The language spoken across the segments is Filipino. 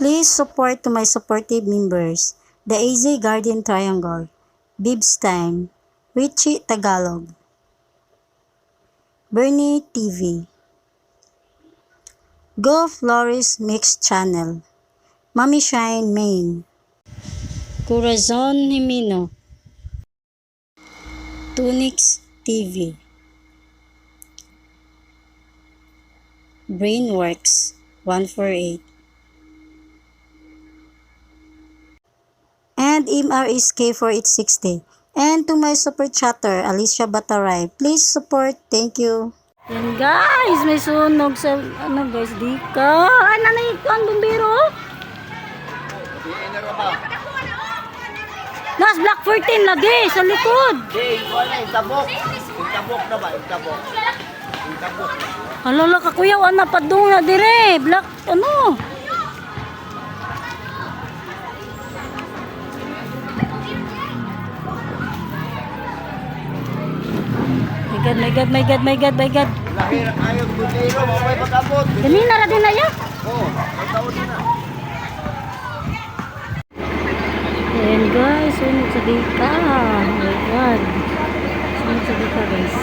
Please support to my supportive members, the AZ Guardian Triangle, Bibs Time, Richie Tagalog, Bernie TV, Go Flores Mix Channel, Mami Shine Main, Corazon Himino, Tunix TV, Brainworks 148, and MRS K4860. And to my super chatter, Alicia Bataray, please support. Thank you. Yan guys, may sunog sa, ano guys, di ka. Ano na ang bumbero? Nas Black 14 lagi, sa likod. Hindi, wala, itabok. Itabok na ba? Itabok. Itabok. Alala ka kuya, wala pa na dire. Black, ano? My God, my God, my God, my God, my God. Lahir ang ayong bundiro, mamay pag-abot. Ganina na din na ya. Oo, may taon na. Ayan guys, sunod sa dika. Oh my God. Sunod sa dika guys.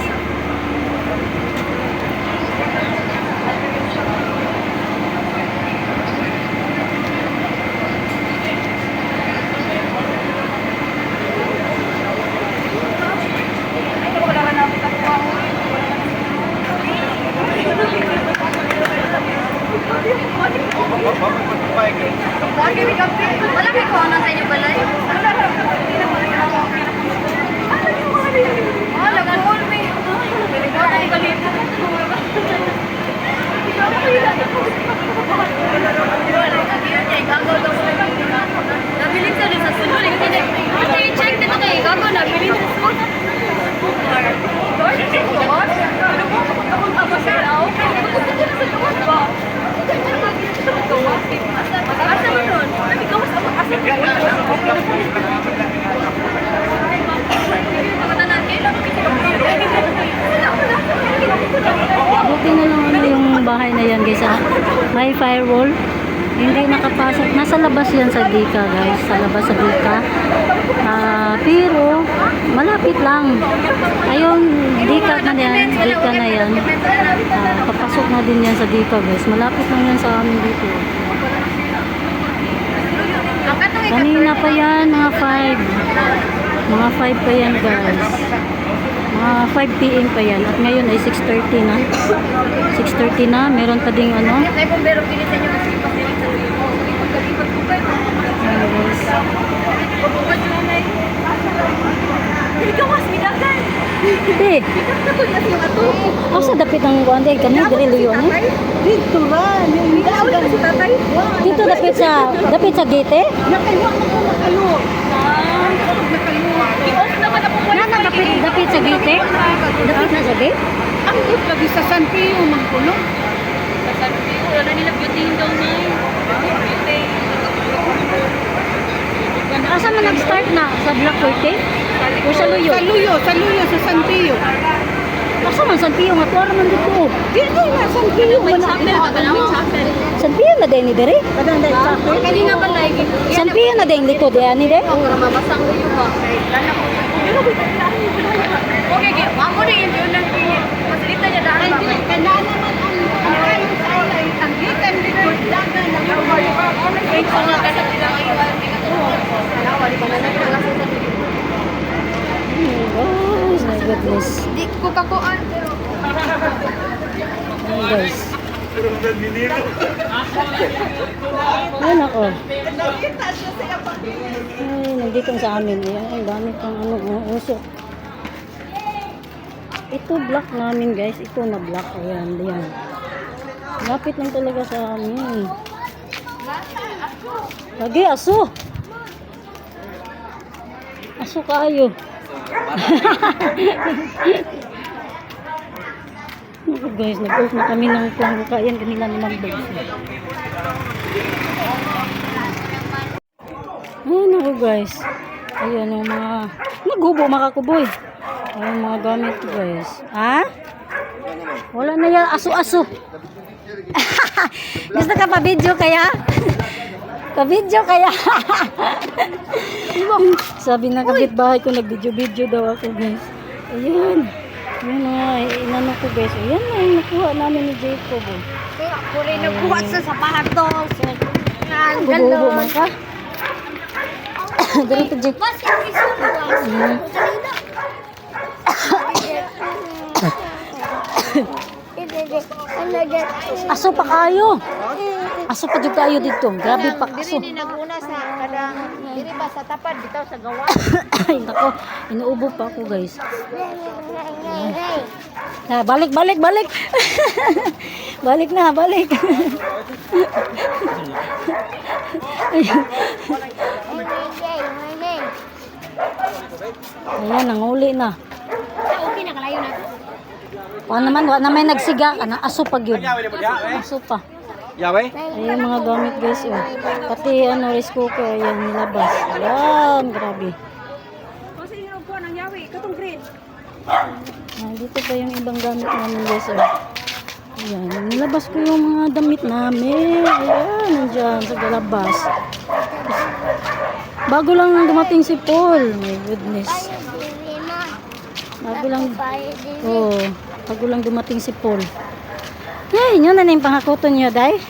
Wala kayo kung ano sa inyo balay? Oh, nag-call me. Nabilin sa rin sa sunod. Kasi i-check dito kayo. Gago, nabilin sa sunod. Lord, ito ko. Ano mo? Kapag tapos sa lao. Gusto ko na sa luwas ba? Asa mo nun? Namigawas ako. Asa mo nun? Kamatanan, kailan mo kasi Buti na lang ano yung bahay na yan guys ah. May firewall. Hindi nakapasok. Nasa labas yan sa Dika guys. Sa labas sa Dika. Ah, pero malapit lang. Ayun, Dika na yan. Dika na yan. Ah, papasok na din yan sa Dika guys. Malapit lang yan sa amin dito. Kanina pa yan, mga 5. Mga 5 pa yan guys. Mga 5 p.m. pa yan. At ngayon ay 6.30 na. 6.30 na. Meron pa ding ano. Ayan, guys. Ka mas minagan. Siya ato. Asa dapit ang kuande kani diri luyo ni? Dito ba? Dito dapit sa dapit sa gate. Nakaiwa na ko ako wala. Nana dapit dapit sa gate. Dapit na sa gate. Ang good lagi sa San Pio magkulong. Sa San Pio, wala nila beauty daw na yun. Beauty. Asa man nag-start na sa Black 40? O sa luyo? Sa Luyo, sa Luyo, sa San Pio. Asa man San Pio nga tuwara man dito. Dito na, San Pio. May chapel ka ba namin chapel? San Pio na din ni diri. Kadang dahil chapel. Kanina ba lagi? San Pio na din likod ya ni de. Ako na mabasang luyo ba? Okay, okay. Mamo na yun yun lang. Masalita niya dahil ba? Kanana naman ang kayo sa alay. Ang hitan likod dagan na Wait, so nga kasi sila ngayon. Salawa, di ba na nagkalasay sa Oh, my goodness. Di ko kakuan, pero... Ayan guys. Ayan ako. Ay, nandito sa amin. Ayan, ang dami pang ano, usok. Ito block namin guys. Ito na block. Ayan, ayan. Lapit lang talaga sa amin. Lagi, aso. Aso kayo. Naku guys, nag-off na kami ng plangka. Yan, kanila naman dogs. Ayun ako guys. Ayun yung mga naghubo mga kuboy. Ayun mga gamit guys. Ha? Wala na yan. Aso-aso. Gusto ka pa video kaya? Ka-video kaya. Sabi ng kapitbahay ko, nag-video-video daw ako, guys. Ayun. Yun na, inano ko, guys. Ayan na, yung nakuha namin ni Jacob. Oh. Kaya ako rin nagbuhat sa sapatos. Ang Bubo man ka. Ganito, Jacob. Mas yung isubuan. Mm. Aso pa kayo. Aso pa jud kayo dito. Grabe pa aso. Diri ni naguna sa kadang diri ba sa tapad bitaw sa gawa. Ay, nako. Inuubo pa ako, guys. Ah, balik, balik, balik. balik na, balik. Ayan, nanguli na. Okay na kalayo na. Wa naman, wa naman nagsiga ka na. Aso pa yun. Aso pa. Yawe? Ayan mga gamit guys. Oh. Pati ano, rice cooker. Ayan, nilabas. Ayan, grabe. Kasi yung po nang yawi katong green. Ah, dito pa yung ibang gamit namin guys. Oh. Ayan, nilabas ko yung mga damit namin. Ayan, nandyan sa galabas. Bago lang dumating si Paul. My goodness. Bago lang, oh, bago lang dumating si Paul. Hey, yun na na yung pangakuton niyo, day.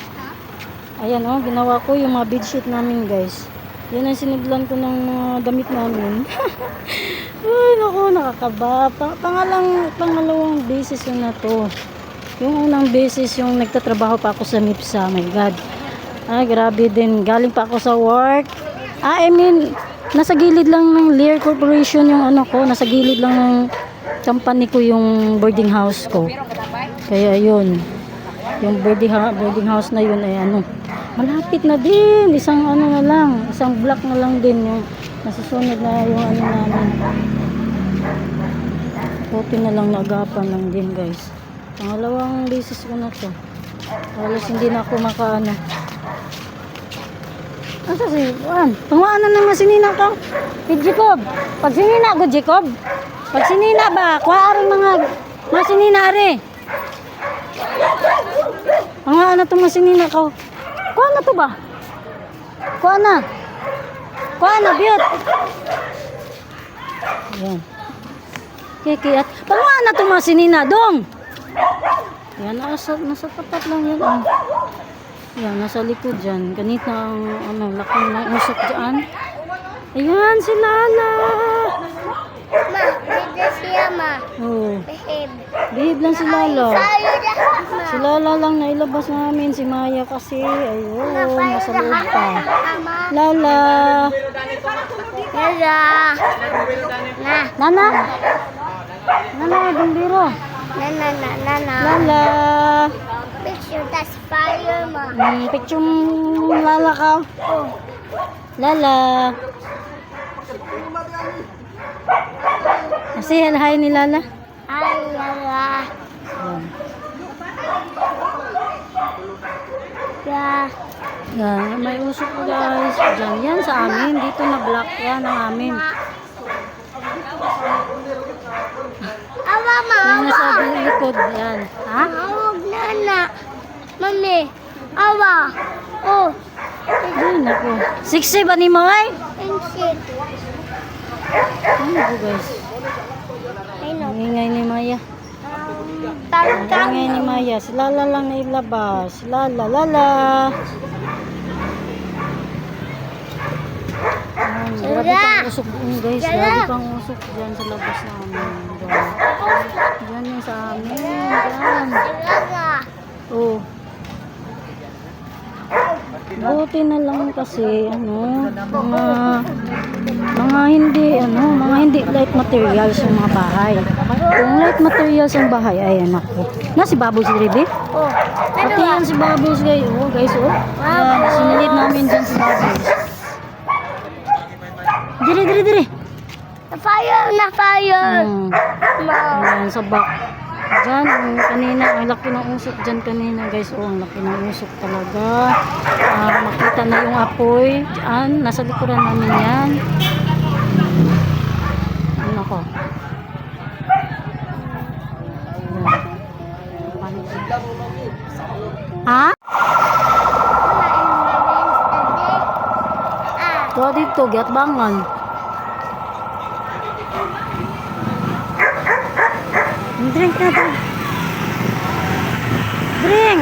Ayan, oh, ginawa ko yung mga bedsheet namin, guys. Yan ang sinudlan ko ng mga damit namin. Ay, naku, nakakaba. Pa pangalang, pangalawang beses yun na to. Yung unang beses yung nagtatrabaho pa ako sa MIPSA. My God. Ay, grabe din. Galing pa ako sa work. Ah, I mean, nasa gilid lang ng Lear Corporation yung ano ko. Nasa gilid lang ng company ko yung boarding house ko. Kaya yun. Yung boarding, ha- boarding house na yun ay ano. Malapit na din. Isang ano na lang. Isang block na lang din yung nasusunod na yung ano namin. Buti na lang nagapan lang din guys. Pangalawang beses ko na to. Halos hindi na ako makaano. Asa si Juan? Panguan na naman sinina ka. Si Jacob. Pag sinina ko Jacob. Pag sinina ba? Kuha mga mga sinina rin. Panguan na to mga sinina ka. Kuha na to ba? Kuha na. Kuha na, biyot. Yan. Kiki at panguan na to mga sinina. Dong. Yan, nasa, nasa tapat lang yun. ah. Yan, nasa likod dyan. Ganito ang ano, laki ng usok dyan. Ayan, si Lala. Ma, dito siya ma. Oh, Behave. lang si Lala. Si Lala lang nailabas namin. Si Maya kasi, ayun, nasa loob pa. Lala. Yala. Na. Nana. Nana, gumbiro. Na na na na na. Lala. Picture that's fire ma. Hmm, picture Lala ka. Oh. Lala. Kasi hi ni Lala. Ay yala. Ayan. Ya. Yan, may usok po guys. Diyan, yan sa amin. Dito na block yan ang amin. Awa ma. Yan nasa likod. Yan. Ha? Awag na na. Mami. Awa. Oh. Ay, naku. Siksi ba ni Maway? And shit. Ano po guys? Ang ingay ni Maya. Ang ingay ni Maya. Si Lala lang na ilabas. Si Lala, Lala. Ayan, grabe pang usok doon guys. Grabe pang usok dyan sa labas namin. Diyan. Diyan yung sa amin. Talaga. Oh. Buti na lang kasi ano, mga mga hindi ano, mga hindi light materials yung mga bahay. Kung light materials ang bahay, ayan ako. Na si Bubbles Ribe? Oh. Pati yan si Bubbles guys. Oh, guys, oh. Yan, sinilid namin dyan si Bubbles. Dire, dire, dire. Na fire, na fire. Hmm. Ma. Ayan, sa back. Diyan, ang kanina, ang laki ng usok dyan kanina guys. Oh, ang laki ng usok talaga. Ah, makita na yung apoy. Diyan, nasa likuran namin yan. Ano ko? Ha? In the dito, Drink na to. Drink!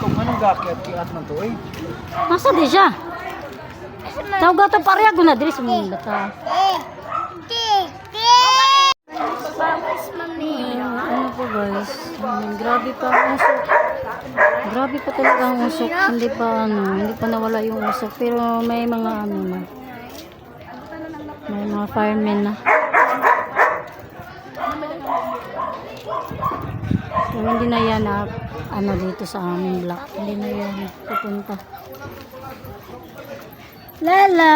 Ko anong gakyat kiat man to eh. Masa di siya? Tawag ka ito pareha ko na diri sa mga bata. Ano po guys, um, grabe pa ang usok. Grabe pa talaga ang usok. Hindi pa ano, hindi pa nawala yung usok. Pero may mga ano na. May mga firemen na. So, hindi na yan na ano dito sa aming block. Hindi na yan pupunta. Lala!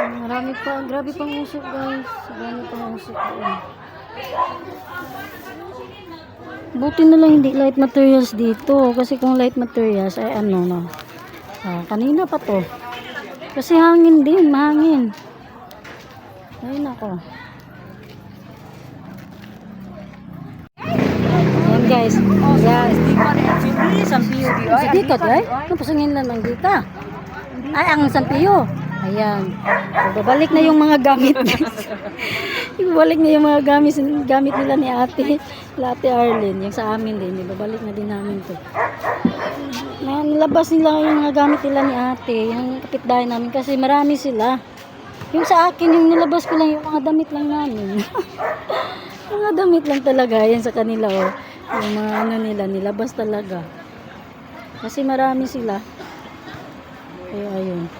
Marami pa, grabe pang usok guys. Marami pang usok. Buti na lang hindi light materials dito. Kasi kung light materials ay ano na. Ah, kanina pa to. Kasi hangin din, mahangin. Ayun ako. Ayan guys. Guys. Sa dikot ay? Napasangin lang ng dita. Ay, ang sampiyo. Ayan. Babalik na yung mga gamit. Babalik na yung mga gamit, gamit nila ni ate. Ate Arlene. Yung sa amin din. Babalik na din namin to. Na, nilabas nila yung mga gamit nila ni ate. Yung kapitbahay namin. Kasi marami sila. Yung sa akin, yung nilabas ko lang yung mga damit lang namin. mga damit lang talaga. Yan sa kanila. Oh. Yung mga ano nila, nilabas talaga. Kasi marami sila. Kaya ayun.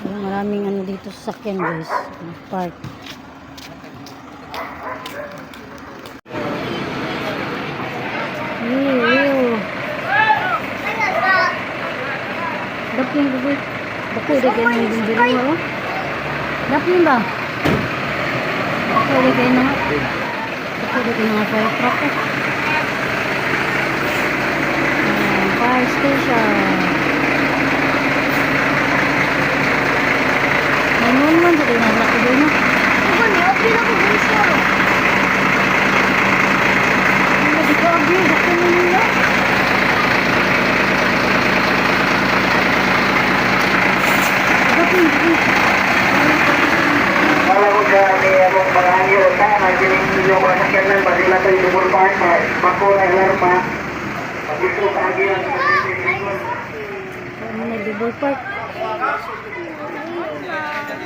Kaya maraming ano dito sa sakyan guys. Park. Ew. Dapin gugu. Dako de kay nang dindiru mo. Dapin ba? Dako de kay nang Dako de kay nang fire truck. Fire station. May naman sa kanya laki doon. no? Hindi ko abi, dako mo nila. Dapin, dapin. Wala ko sa may among mga hangyo ta na kining video ko sa kanan pa sila tayo double park pa pako na Thank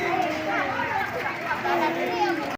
you.